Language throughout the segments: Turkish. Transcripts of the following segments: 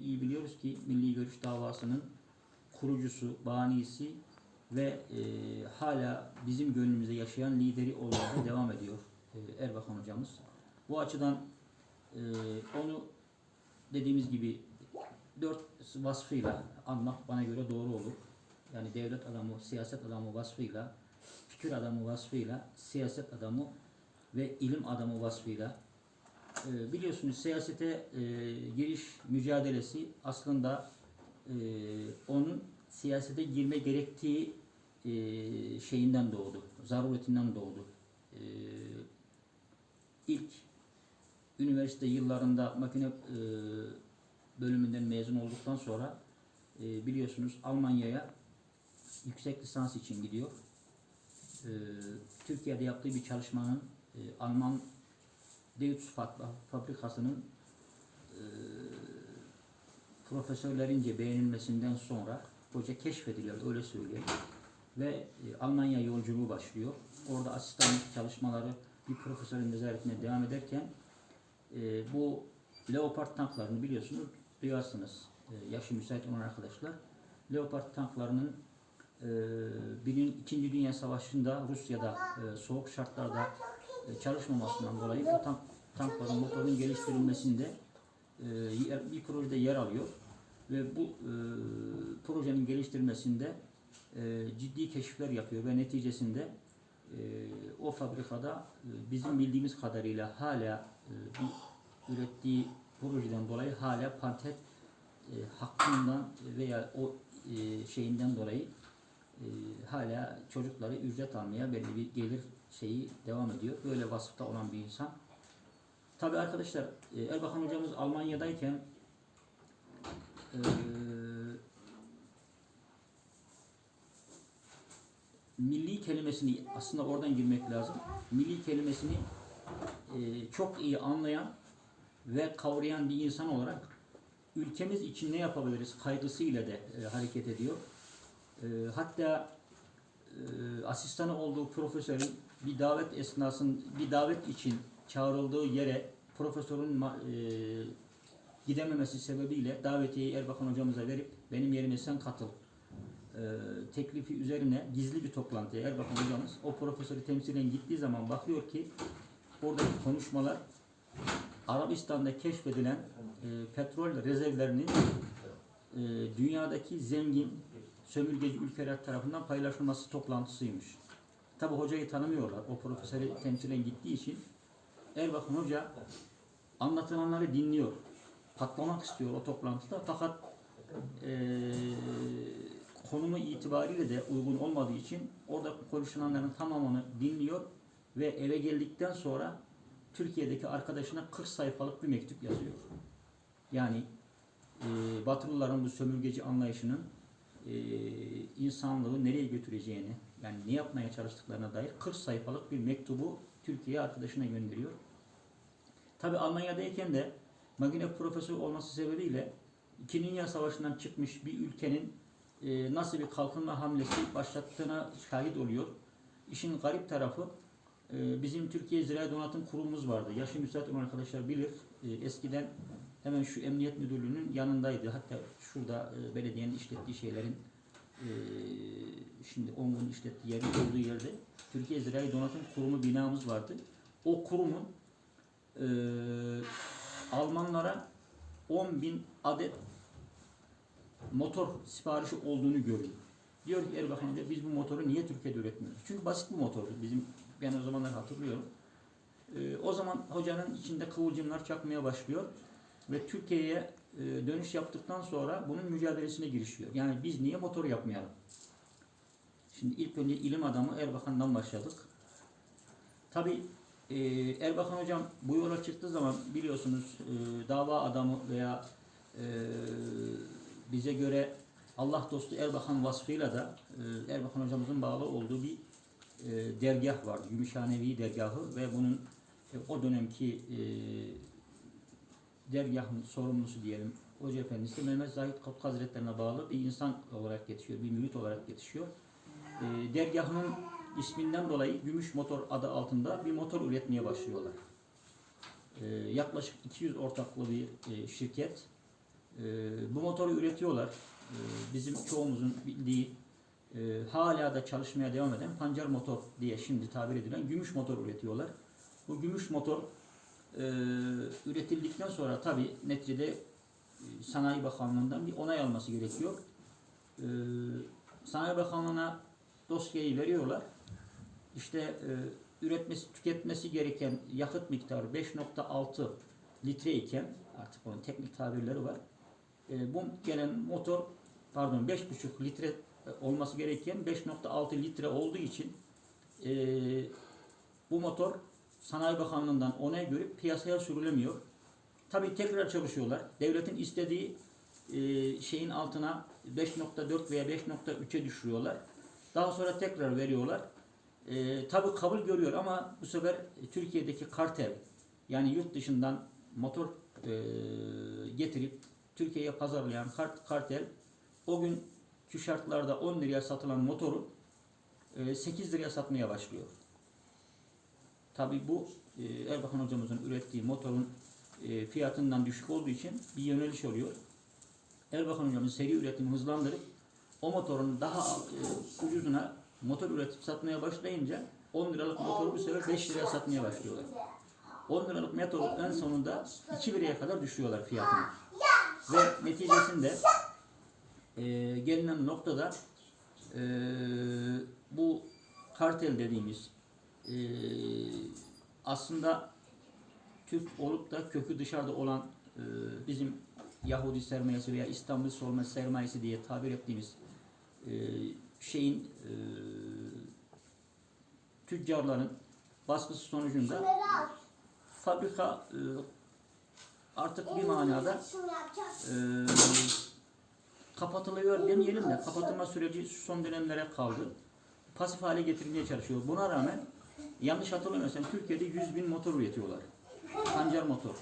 İyi biliyoruz ki Milli Görüş davasının kurucusu, banisi ve e, hala bizim gönlümüzde yaşayan lideri olmaya devam ediyor e, Erbakan hocamız. Bu açıdan e, onu dediğimiz gibi dört vasfıyla anmak bana göre doğru olur. Yani devlet adamı, siyaset adamı vasfıyla, fikir adamı vasfıyla, siyaset adamı ve ilim adamı vasfıyla e, biliyorsunuz siyasete e, giriş mücadelesi aslında e, onun siyasete girme gerektiği e, şeyinden doğdu, zaruretinden doğdu. E, ilk üniversite yıllarında makine e, bölümünden mezun olduktan sonra e, biliyorsunuz Almanya'ya yüksek lisans için gidiyor. E, Türkiye'de yaptığı bir çalışmanın e, Alman Deutz Fabri- fabrikasının e, profesörlerince beğenilmesinden sonra hoca keşfediliyor öyle söyleyeyim. Ve e, Almanya yolculuğu başlıyor. Orada asistanlık çalışmaları bir profesörün nezaretine devam ederken e, bu Leopard tanklarını biliyorsunuz, duyarsınız. E, yaşı müsait olan arkadaşlar. Leopard tanklarının e, birin, İkinci Dünya Savaşı'nda Rusya'da e, soğuk şartlarda çalışmamasından dolayı bu tank, tankların motorunun geliştirilmesinde e, bir projede yer alıyor. Ve bu e, projenin geliştirilmesinde e, ciddi keşifler yapıyor ve neticesinde e, o fabrikada e, bizim bildiğimiz kadarıyla hala e, bir ürettiği projeden dolayı hala patent e, hakkından veya o e, şeyinden dolayı e, hala çocukları ücret almaya belli bir gelir şeyi devam ediyor. Böyle vasıfta olan bir insan. Tabi arkadaşlar e, Erbakan hocamız Almanya'dayken e, milli kelimesini aslında oradan girmek lazım. Milli kelimesini e, çok iyi anlayan ve kavrayan bir insan olarak ülkemiz için ne yapabiliriz kaygısıyla da e, hareket ediyor. E, hatta e, asistanı olduğu profesörün bir davet esnasında bir davet için çağrıldığı yere profesörün e, gidememesi sebebiyle davetiyeyi Erbakan hocamıza verip benim yerime sen katıl e, teklifi üzerine gizli bir toplantıya Erbakan hocamız o profesörü temsilen gittiği zaman bakıyor ki oradaki konuşmalar Arabistan'da keşfedilen e, petrol rezervlerinin e, dünyadaki zengin sömürgeci ülkeler tarafından paylaşılması toplantısıymış. Tabi hocayı tanımıyorlar. O profesörü temsilen gittiği için Erbakan Hoca anlatılanları dinliyor. Patlamak istiyor o toplantıda fakat eee konumu itibariyle de uygun olmadığı için orada konuşulanların tamamını dinliyor ve eve geldikten sonra Türkiye'deki arkadaşına 40 sayfalık bir mektup yazıyor. Yani eee Batılıların bu sömürgeci anlayışının eee, insanlığı nereye götüreceğini, yani ne yapmaya çalıştıklarına dair 40 sayfalık bir mektubu Türkiye arkadaşına gönderiyor. Tabi Almanya'dayken de Magnev profesör olması sebebiyle İkinci Dünya Savaşı'ndan çıkmış bir ülkenin e, nasıl bir kalkınma hamlesi başlattığına şahit oluyor. İşin garip tarafı e, bizim Türkiye Ziraat Donatım Kurumumuz vardı. Yaşı müsait olan arkadaşlar bilir. E, eskiden hemen şu Emniyet Müdürlüğü'nün yanındaydı. Hatta şurada e, belediyenin işlettiği şeylerin e, şimdi ONG'un işlettiği yerin olduğu yerde Türkiye Ziraat Donatım Kurumu binamız vardı. O kurumun e, Almanlara 10 bin adet motor siparişi olduğunu görüyor. Diyor ki Erbakan Hoca biz bu motoru niye Türkiye'de üretmiyoruz? Çünkü basit bir motordu. Bizim ben o zamanlar hatırlıyorum. Ee, o zaman hocanın içinde kıvılcımlar çakmaya başlıyor ve Türkiye'ye e, dönüş yaptıktan sonra bunun mücadelesine girişiyor. Yani biz niye motor yapmayalım? Şimdi ilk önce ilim adamı Erbakan'dan başladık. Tabi Erbakan hocam bu yola çıktığı zaman biliyorsunuz e, dava adamı veya e, bize göre Allah dostu Erbakan vasfıyla da e, Erbakan hocamızın bağlı olduğu bir e, dergah var. Gümüşhanevi dergahı ve bunun e, o dönemki e, dergahın sorumlusu diyelim Hoca Efendisi Mehmet Zahid Kopk Hazretlerine bağlı bir insan olarak yetişiyor, bir mürit olarak yetişiyor. E, dergahının isminden dolayı Gümüş Motor adı altında bir motor üretmeye başlıyorlar. E, yaklaşık 200 ortaklı bir e, şirket E, bu motoru üretiyorlar. E, bizim çoğumuzun bildiği e, hala da çalışmaya devam eden pancar motor diye şimdi tabir edilen gümüş motor üretiyorlar. Bu gümüş motor e, üretildikten sonra tabi neticede e, Sanayi Bakanlığı'ndan bir onay alması gerekiyor. E, Sanayi Bakanlığı'na dosyayı veriyorlar. İşte e, üretmesi, tüketmesi gereken yakıt miktarı 5.6 litre iken artık onun teknik tabirleri var. E, bu gelen motor pardon 5.5 litre e, olması gereken 5.6 litre olduğu için e, bu motor Sanayi Bakanlığı'ndan onay görüp piyasaya sürülemiyor. Tabii tekrar çalışıyorlar. Devletin istediği e, şeyin altına 5.4 veya 5.3'e düşürüyorlar. Daha sonra tekrar veriyorlar. E, tabii kabul görüyor ama bu sefer Türkiye'deki kartel yani yurt dışından motor e, getirip Türkiye'ye pazarlayan kart, kartel o günkü şartlarda 10 liraya satılan motoru e, 8 liraya satmaya başlıyor. Tabii bu e, Erbakan hocamızın ürettiği motorun e, fiyatından düşük olduğu için bir yöneliş oluyor. Erbakan hocamız seri üretimi hızlandırıp o motorun daha e, ucuzuna motor üretip satmaya başlayınca 10 liralık motoru bu sefer 5 liraya satmaya başlıyorlar. 10 liralık motoru en sonunda 2 liraya kadar düşürüyorlar fiyatını. Ve neticesinde e, gelinen noktada e, bu kartel dediğimiz e, aslında Türk olup da kökü dışarıda olan e, bizim Yahudi sermayesi veya İstanbul solma sermayesi diye tabir ettiğimiz e, şeyin e, tüccarların baskısı sonucunda fabrika e, artık bir manada e, kapatılıyor demeyelim de kapatılma süreci son dönemlere kaldı. Pasif hale getirilmeye çalışıyor. Buna rağmen yanlış hatırlamıyorsam Türkiye'de 100 bin motor üretiyorlar. Pancar motor.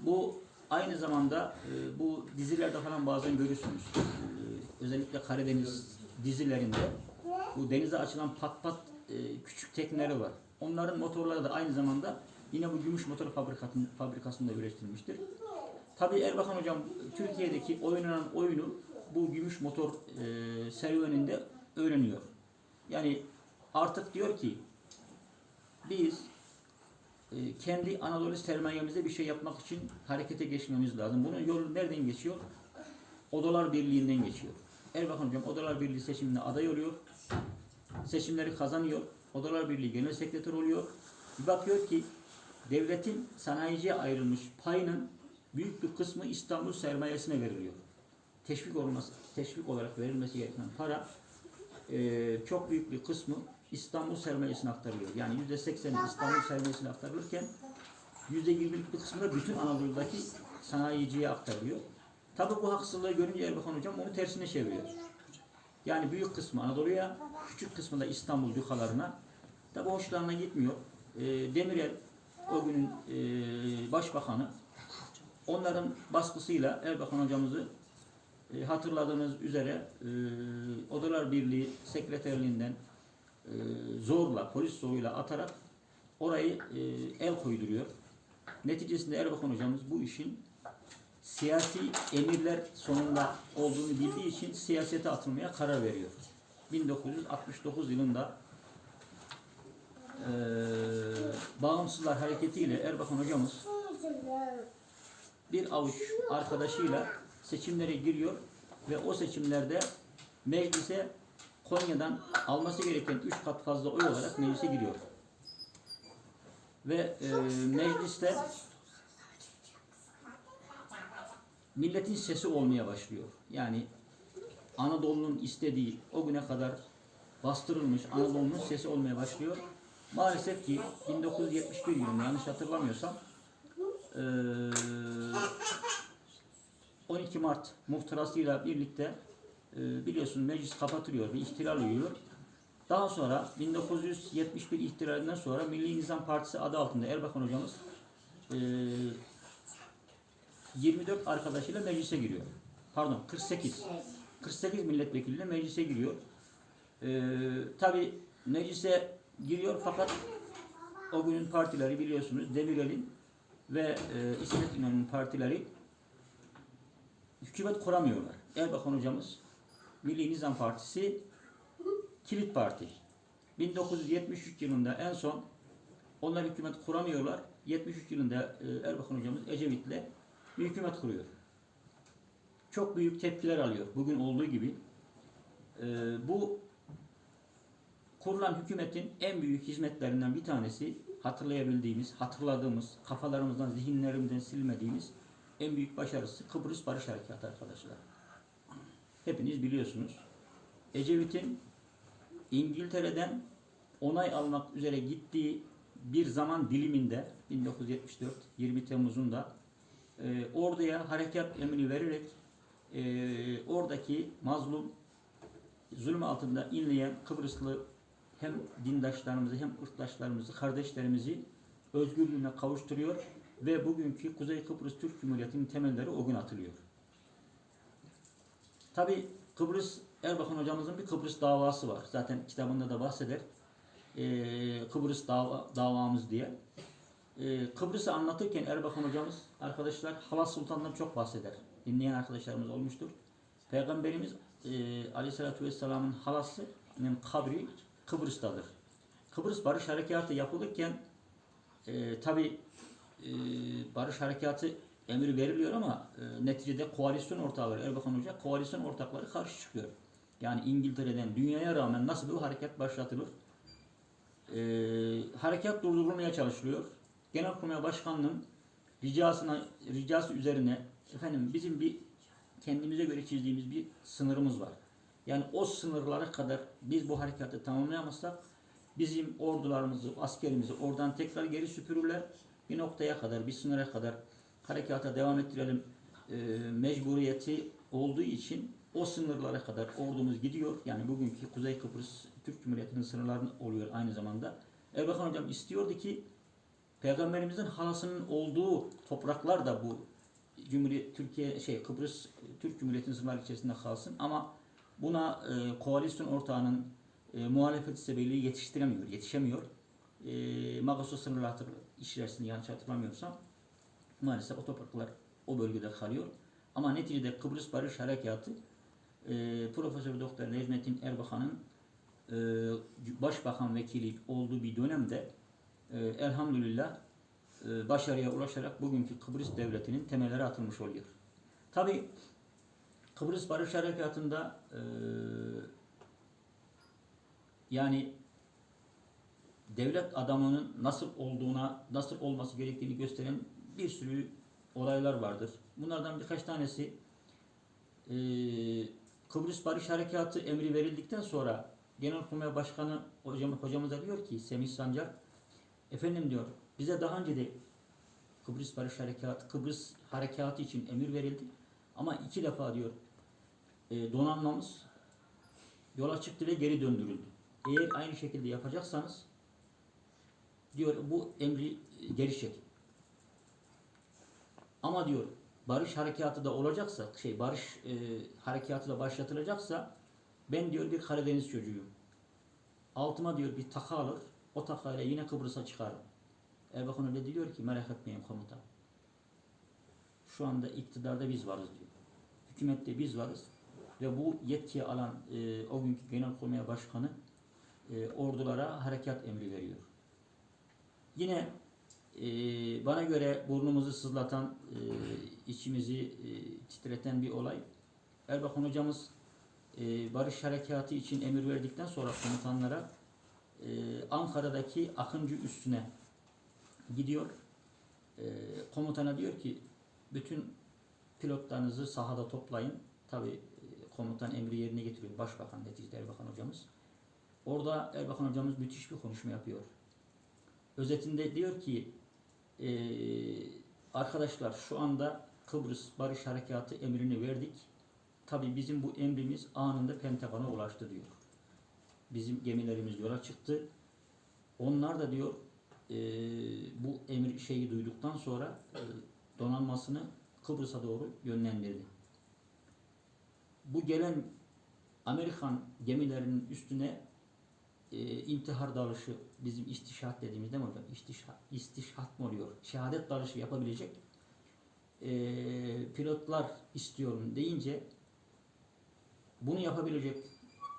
Bu aynı zamanda e, bu dizilerde falan bazen görürsünüz. E, özellikle Karadeniz dizilerinde bu denize açılan pat pat e, küçük tekneleri var. Onların motorları da aynı zamanda yine bu gümüş motor fabrikasında, üretilmiştir. Tabii Erbakan Hocam Türkiye'deki oynanan oyunu bu gümüş motor serüveninde öğreniyor. Yani artık diyor ki biz e, kendi Anadolu sermayemizde bir şey yapmak için harekete geçmemiz lazım. Bunun yolu nereden geçiyor? Odalar Birliği'nden geçiyor. Erbakan Hocam Odalar Birliği seçimine aday oluyor. Seçimleri kazanıyor. Odalar Birliği Genel Sekreter oluyor. Bir bakıyor ki devletin sanayiciye ayrılmış payının büyük bir kısmı İstanbul sermayesine veriliyor. Teşvik olması, teşvik olarak verilmesi gereken para e, çok büyük bir kısmı İstanbul sermayesine aktarılıyor. Yani yüzde sekseni İstanbul sermayesine aktarılırken yüzde yirmilik bir kısmı da bütün Anadolu'daki sanayiciye aktarılıyor. Tabi bu haksızlığı görünce Erbakan Hocam onu tersine çeviriyor. Yani büyük kısmı Anadolu'ya, küçük kısmı da İstanbul dükalarına. Tabi hoşlarına gitmiyor. E, Demirel o günün e, başbakanı onların baskısıyla Erbakan hocamızı e, hatırladığınız üzere e, Odalar Birliği sekreterliğinden e, zorla, polis zoruyla atarak orayı e, el koyduruyor. Neticesinde Erbakan hocamız bu işin siyasi emirler sonunda olduğunu bildiği için siyasete atılmaya karar veriyor. 1969 yılında e, Bağımsızlar Hareketi ile Erbakan hocamız bir avuç arkadaşıyla seçimlere giriyor ve o seçimlerde meclise Konya'dan alması gereken 3 kat fazla oy olarak meclise giriyor. Ve e, mecliste milletin sesi olmaya başlıyor. Yani Anadolu'nun istediği o güne kadar bastırılmış Anadolu'nun sesi olmaya başlıyor. Maalesef ki 1971 yılında yanlış hatırlamıyorsam eee 12 Mart muhtırasıyla birlikte e, biliyorsun meclis kapatılıyor ve ihtilal uyuyor. Daha sonra 1971 ihtilalinden sonra Milli Nizam Partisi adı altında Erbakan hocamız e, 24 arkadaşıyla meclise giriyor. Pardon 48. 48 milletvekiliyle meclise giriyor. E, Tabi meclise giriyor fakat o günün partileri biliyorsunuz Demirel'in ve e, İsmet İnönü'nün partileri hükümet kuramıyorlar. Erbakan hocamız Milli Nizam Partisi kilit parti. 1973 yılında en son onlar hükümet kuramıyorlar. 73 yılında e, Erbakan hocamız Ecevit'le bir hükümet kuruyor. Çok büyük tepkiler alıyor. Bugün olduğu gibi. E, bu kurulan hükümetin en büyük hizmetlerinden bir tanesi hatırlayabildiğimiz, hatırladığımız, kafalarımızdan, zihinlerimizden silmediğimiz en büyük başarısı Kıbrıs Barış Harekatı arkadaşlar. Hepiniz biliyorsunuz. Ecevit'in İngiltere'den onay almak üzere gittiği bir zaman diliminde 1974 20 Temmuz'unda e, orduya harekat emri vererek e, oradaki mazlum zulüm altında inleyen Kıbrıslı hem dindaşlarımızı hem ırktaşlarımızı, kardeşlerimizi özgürlüğüne kavuşturuyor ve bugünkü Kuzey Kıbrıs Türk Cumhuriyeti'nin temelleri o gün atılıyor. Tabi Kıbrıs Erbakan hocamızın bir Kıbrıs davası var. Zaten kitabında da bahseder. Ee, Kıbrıs dava, davamız diye. Ee, Kıbrıs'ı anlatırken Erbakan hocamız arkadaşlar Halas Sultan'dan çok bahseder. Dinleyen arkadaşlarımız olmuştur. Peygamberimiz e, Aleyhisselatü Vesselam'ın halasının kabri Kıbrıs'tadır. Kıbrıs Barış Harekatı yapılırken e, tabi e, Barış Harekatı emri veriliyor ama e, neticede koalisyon ortakları Erbakan Hoca koalisyon ortakları karşı çıkıyor. Yani İngiltere'den dünyaya rağmen nasıl bir harekat başlatılır? E, harekat durdurulmaya çalışılıyor. Genelkurmay Başkanlığı'nın ricasına, ricası üzerine efendim bizim bir kendimize göre çizdiğimiz bir sınırımız var. Yani o sınırlara kadar biz bu harekatı tamamlayamazsak bizim ordularımızı, askerimizi oradan tekrar geri süpürürler. Bir noktaya kadar, bir sınıra kadar harekata devam ettirelim e, mecburiyeti olduğu için o sınırlara kadar ordumuz gidiyor. Yani bugünkü Kuzey Kıbrıs Türk Cumhuriyeti'nin sınırlarını oluyor aynı zamanda. Erbakan Hocam istiyordu ki Peygamberimizin halasının olduğu topraklar da bu Cumhuriyet Türkiye şey Kıbrıs Türk Cumhuriyeti'nin sınırları içerisinde kalsın ama buna e, koalisyon ortağının e, muhalefeti sebebiyle yetiştiremiyor, yetişemiyor. E, Magasos sınırları içerisinde yanlış hatırlamıyorsam maalesef o topraklar o bölgede kalıyor. Ama neticede Kıbrıs Barış Harekatı e, Profesör Doktor Necmettin Erbakan'ın e, başbakan vekili olduğu bir dönemde e, elhamdülillah e, başarıya ulaşarak bugünkü Kıbrıs Devleti'nin temelleri atılmış oluyor. Tabi Kıbrıs Barış Harekatı'nda e, yani devlet adamının nasıl olduğuna, nasıl olması gerektiğini gösteren bir sürü olaylar vardır. Bunlardan birkaç tanesi e, Kıbrıs Barış Harekatı emri verildikten sonra Genelkurmay Başkanı hocam, hocamız da diyor ki Semih Sancar efendim diyor bize daha önce de Kıbrıs Barış Harekatı Kıbrıs Harekatı için emir verildi ama iki defa diyor e, donanmamız yola çıktı ve geri döndürüldü. Eğer aynı şekilde yapacaksanız diyor bu emri geri çekin. Ama diyor barış harekatı da olacaksa, şey barış e, harekatı da başlatılacaksa ben diyor bir Karadeniz çocuğuyum. Altıma diyor bir taka alır, o takayla yine Kıbrıs'a çıkarım. Erbakan öyle diyor ki merak etmeyin komutan. Şu anda iktidarda biz varız diyor. Hükümette biz varız. Ve bu yetkiyi alan e, o günkü Genelkurmay Başkanı e, ordulara harekat emri veriyor. Yine e, bana göre burnumuzu sızlatan, e, içimizi e, titreten bir olay. Erbakan hocamız e, barış harekatı için emir verdikten sonra komutanlara e, Ankara'daki Akıncı üstüne gidiyor. E, komutana diyor ki bütün pilotlarınızı sahada toplayın. Tabi komutan emri yerine getiriyor. Başbakan neticede Erbakan hocamız. Orada Erbakan hocamız müthiş bir konuşma yapıyor. Özetinde diyor ki e, arkadaşlar şu anda Kıbrıs Barış Harekatı emrini verdik. Tabi bizim bu emrimiz anında Pentagon'a ulaştı diyor. Bizim gemilerimiz yola çıktı. Onlar da diyor e, bu emir şeyi duyduktan sonra e, donanmasını Kıbrıs'a doğru yönlendirdi. Bu gelen Amerikan gemilerinin üstüne e, intihar dalışı bizim istişhat dediğimiz değil mi hocam? İstişhat, istişhat mı oluyor? Şehadet dalışı yapabilecek e, pilotlar istiyorum deyince bunu yapabilecek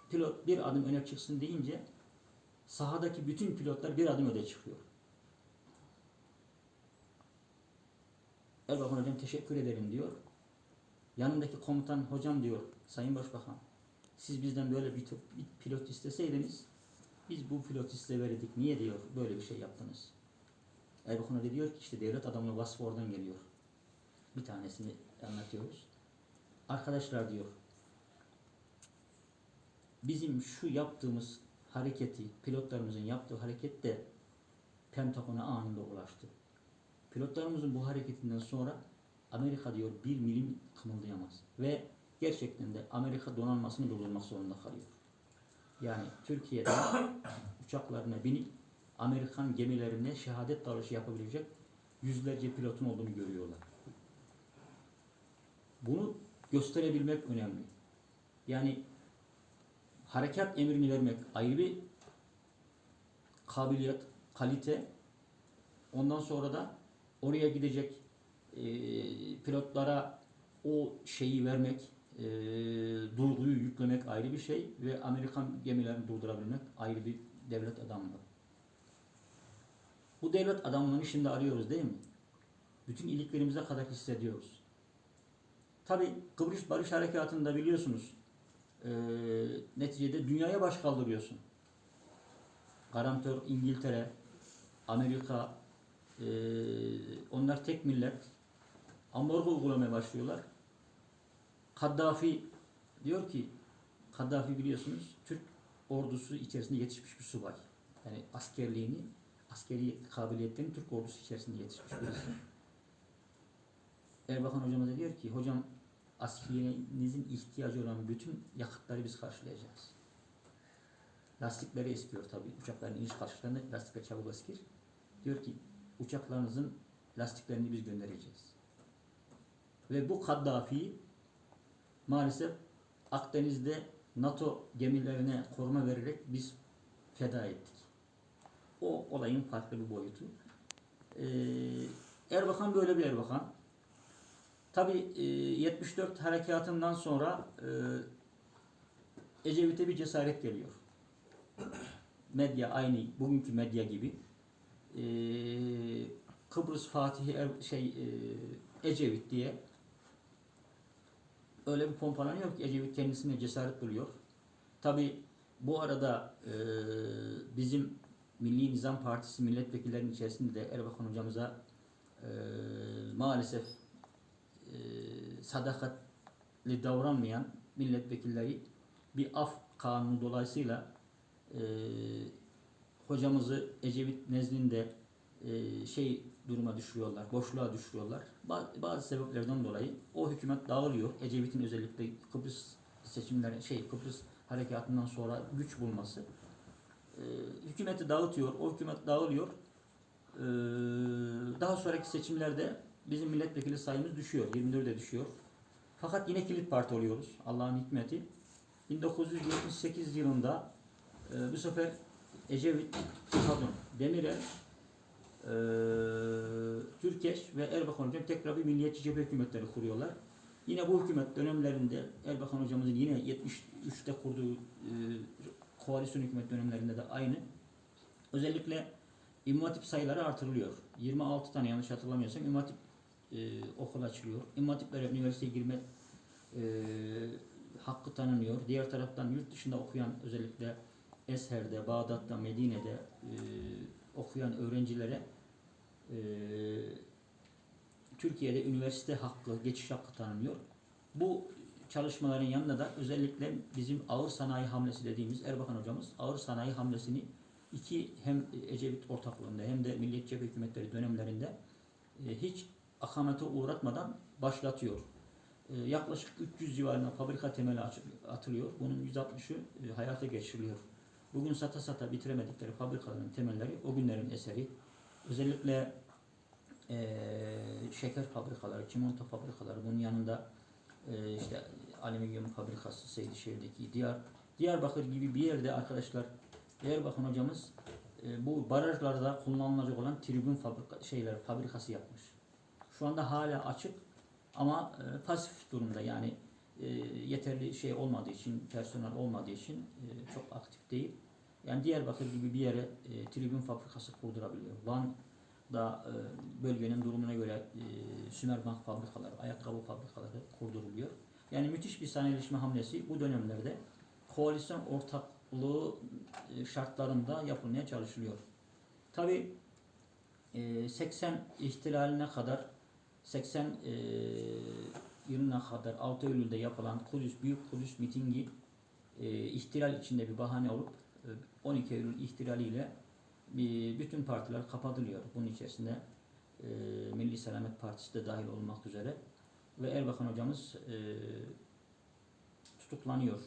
pilot bir adım öne çıksın deyince sahadaki bütün pilotlar bir adım öne çıkıyor. Erbakan hocam teşekkür ederim diyor. Yanındaki komutan hocam diyor Sayın Başbakan siz bizden böyle bir pilot isteseydiniz biz bu pilotu size verirdik. Niye diyor böyle bir şey yaptınız? Erbakan Hoca diyor ki işte devlet adamının vasfı oradan geliyor. Bir tanesini anlatıyoruz. Arkadaşlar diyor bizim şu yaptığımız hareketi, pilotlarımızın yaptığı hareket de Pentagon'a anında ulaştı. Pilotlarımızın bu hareketinden sonra Amerika diyor bir milim kımıldayamaz. Ve gerçekten de Amerika donanmasını durdurmak zorunda kalıyor. Yani Türkiye'de uçaklarına binip Amerikan gemilerine şehadet dalışı yapabilecek yüzlerce pilotun olduğunu görüyorlar. Bunu gösterebilmek önemli. Yani harekat emrini vermek ayrı bir kabiliyet, kalite. Ondan sonra da oraya gidecek e, pilotlara o şeyi vermek, e, duyguyu yüklemek ayrı bir şey ve Amerikan gemilerini durdurabilmek ayrı bir devlet adamlığı. Bu devlet adamlığını şimdi arıyoruz değil mi? Bütün iliklerimize kadar hissediyoruz. Tabi Kıbrıs Barış Harekatı'nda biliyorsunuz e, neticede dünyaya baş kaldırıyorsun. Garantör İngiltere, Amerika, e, onlar tek millet. Ambargo uygulamaya başlıyorlar. Kaddafi diyor ki, Kaddafi biliyorsunuz Türk ordusu içerisinde yetişmiş bir subay. Yani askerliğini, askeri kabiliyetlerini Türk ordusu içerisinde yetişmiş birisi. Erbakan hocamız da diyor ki, hocam askerinizin ihtiyacı olan bütün yakıtları biz karşılayacağız. Lastikleri eskiyor tabi. Uçakların iniş kalkışlarında lastikler çabuk eskir. Diyor ki uçaklarınızın lastiklerini biz göndereceğiz. Ve bu Kaddafi'yi maalesef Akdeniz'de NATO gemilerine koruma vererek biz feda ettik. O olayın farklı bir boyutu. Ee, Erbakan böyle bir Erbakan. Tabi 74 harekatından sonra e, Ecevit'e bir cesaret geliyor. Medya aynı bugünkü medya gibi. E, Kıbrıs Fatihi Er- şey e, Ecevit diye öyle bir pompalanıyor ki Ecevit kendisine cesaret buluyor. Tabi bu arada e, bizim Milli Nizam Partisi milletvekillerinin içerisinde de Erbakan hocamıza e, maalesef e, sadakatli davranmayan milletvekilleri bir af kanunu dolayısıyla e, hocamızı Ecevit nezdinde e, şey duruma düşürüyorlar, boşluğa düşürüyorlar. Ba- Bazı sebeplerden dolayı o hükümet dağılıyor. Ecevit'in özellikle Kıbrıs seçimleri, şey Kıbrıs harekatından sonra güç bulması e, hükümeti dağıtıyor. O hükümet dağılıyor. E, daha sonraki seçimlerde bizim milletvekili sayımız düşüyor. 24'e düşüyor. Fakat yine kilit parti oluyoruz. Allah'ın hikmeti. 1978 yılında e, bu sefer Ecevit, pardon, Demirel, e, Türkeş ve Erbakan hocam tekrar bir milliyetçi cephe hükümetleri kuruyorlar. Yine bu hükümet dönemlerinde Erbakan hocamızın yine 73'te kurduğu e, koalisyon hükümet dönemlerinde de aynı. Özellikle İmam Hatip sayıları artırılıyor. 26 tane yanlış hatırlamıyorsam İmam Hatip e, okul açılıyor. İmam Hatiplere üniversiteye girme e, hakkı tanınıyor. Diğer taraftan yurt dışında okuyan özellikle Esher'de, Bağdat'ta, Medine'de e, okuyan öğrencilere e, Türkiye'de üniversite hakkı, geçiş hakkı tanınıyor. Bu çalışmaların yanında da özellikle bizim ağır sanayi hamlesi dediğimiz Erbakan hocamız ağır sanayi hamlesini iki hem Ecevit ortaklığında hem de Milliyetçi hükümetleri dönemlerinde e, hiç akamete uğratmadan başlatıyor. E, yaklaşık 300 civarında fabrika temeli atılıyor. Bunun 160'ı e, hayata geçiriliyor. Bugün sata sata bitiremedikleri fabrikaların temelleri o günlerin eseri. Özellikle e, şeker fabrikaları, çimento fabrikaları, bunun yanında e, işte alüminyum fabrikası Seydişehir'deki Diyar, Diyarbakır gibi bir yerde arkadaşlar Diyarbakır hocamız e, bu barajlarda kullanılacak olan tribün fabrika, şeyler fabrikası yapmış. Şu anda hala açık Ama e, pasif durumda yani e, yeterli şey olmadığı için, personel olmadığı için e, çok aktif değil. Yani Diyarbakır gibi bir yere e, tribün fabrikası kurdurabiliyor. Van'da e, bölgenin durumuna göre e, Sümerbank fabrikaları, ayakkabı fabrikaları kurduruluyor. Yani müthiş bir sanayileşme hamlesi bu dönemlerde koalisyon ortaklığı e, şartlarında yapılmaya çalışılıyor. Tabi 80 ihtilaline kadar 80 e, yılına kadar 6 Eylül'de yapılan Kudüs Büyük Kudüs mitingi e, ihtilal içinde bir bahane olup e, 12 Eylül ihtilaliyle bütün partiler kapatılıyor. Bunun içerisinde e, Milli Selamet Partisi de dahil olmak üzere ve Erbakan hocamız e, tutuklanıyor.